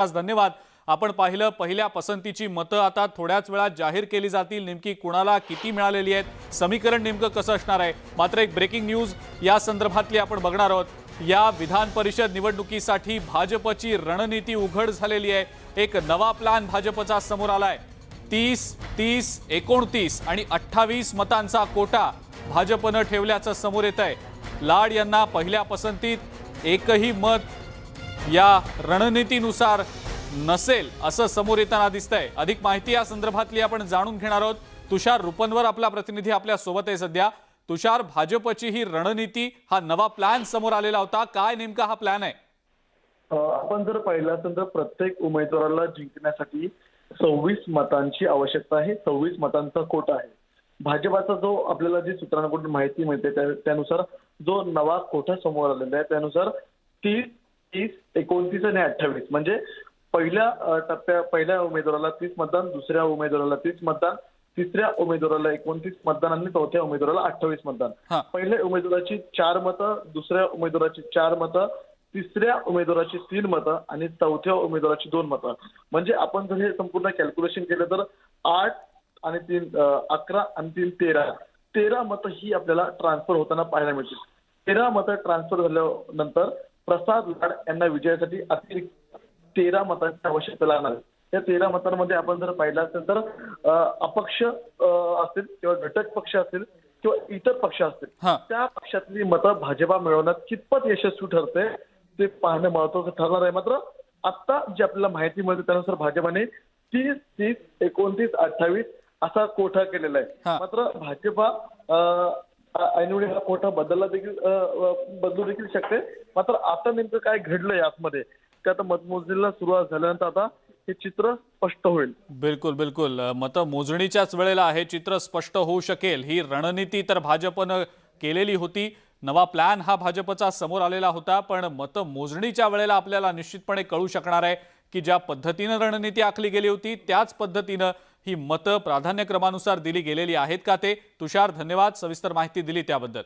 आज धन्यवाद. आपण पाहिलं पहिल्या पसंतीची मतं आता थोड्याच वेळात जाहीर केली जातील. नेमकी कुणाला किती मिळालेली आहेत? समीकरण नेमकं कसं असणार आहे? मात्र एक ब्रेकिंग न्यूज या संदर्भातली आपण बघणार आहोत. या विधान परिषद निवडणुकीसाठी भाजपची रणनीती उघड झालेली आहे. एक नवा प्लॅन भाजपचा समोर आलाय. तीस तीस एकोणतीस आणि अठ्ठावीस मतांचा कोटा भाजपनं ठेवल्याचं समोर येत आहे लाड यांना पहिल्या पसंतीत एकही मत या रणनीतीनुसार नसेल असं समोर येताना दिसतंय. अधिक माहिती या संदर्भातली आपण जाणून घेणार आहोत. तुषार रुपनवर आपला प्रतिनिधी आपल्यासोबत आहे सध्या. तुषार भाजपची ही रणनीती हा नवा प्लॅन समोर आलेला होता. काय नेमका हा प्लॅन आहे? आपण जर पाहिलं असेल तर प्रत्येक उमेदवाराला जिंकण्यासाठी सव्वीस मतांची आवश्यकता आहे. सव्वीस मतांचा कोटा आहे. भाजपाचा जो आपल्याला जी सूत्रांकडून माहिती मिळते त्या- त्यानुसार जो नवा कोटा समोर आलेला आहे त्यानुसार तीस तीस एकोणतीस आणि अठ्ठावीस. म्हणजे पहिल्या टप्प्या पहिल्या उमेदवाराला तीस मतदान दुसऱ्या उमेदवाराला तीस मतदान तिसऱ्या उमेदवाराला एकोणतीस मतदान आणि चौथ्या उमेदवाराला अठ्ठावीस मतदान. पहिल्या उमेदवाराची चार मतं दुसऱ्या उमेदवाराची चार मतं तिसऱ्या उमेदवाराची तीन मतं आणि चौथ्या उमेदवाराची दोन मतं. म्हणजे आपण जर हे संपूर्ण कॅल्क्युलेशन केलं तर आठ आणि तीन अकरा आणि तीन तेरा. तेरा मतं ही आपल्याला ट्रान्सफर होताना पाहायला मिळतील. तेरा मतं ट्रान्सफर झाल्यानंतर प्रसाद लाड यांना विजयासाठी अतिरिक्त तेरा मतांची आवश्यकता लागणार त्या तेरा मतांमध्ये आपण जर पाहिलं असेल तर अपक्ष अं, असतील किंवा घटक पक्ष असतील किंवा इतर पक्ष असतील. त्या पक्षातली मतं भाजपा मिळवण्यात कितपत यशस्वी ठरते ते पाहणं महत्वाचं ठरणार आहे मात्र आता जी आपल्याला माहिती मिळते त्यानुसार भाजपाने तीस तीस एकोणतीस अठ्ठावीस असा कोठा केलेला. आहे मात्र भाजपा अं, ऐनवेळी हा बदलला देखील बदलू देखील शकते. मात्र आता नेमकं काय घडलंय आतमध्ये ते आता मतमोजणीला सुरुवात झाल्यानंतर आता हे चित्र स्पष्ट होईल. बिलकुल बिलकुल. मतं मोजणीच्याच वेळेला हे चित्र स्पष्ट होऊ शकेल. ही रणनीती तर भाजपनं केलेली होती. नवा प्लॅन हा भाजपचा समोर आलेला होता. पण मतं मोजणीच्या वेळेला आपल्याला निश्चितपणे कळू शकणार आहे की ज्या पद्धतीनं रणनीती आखली गेली होती त्याच पद्धतीनं ही मतं प्राधान्यक्रमानुसार दिली गेलेली आहेत का ते? तुषार धन्यवाद. सविस्तर माहिती दिली त्याबद्दल.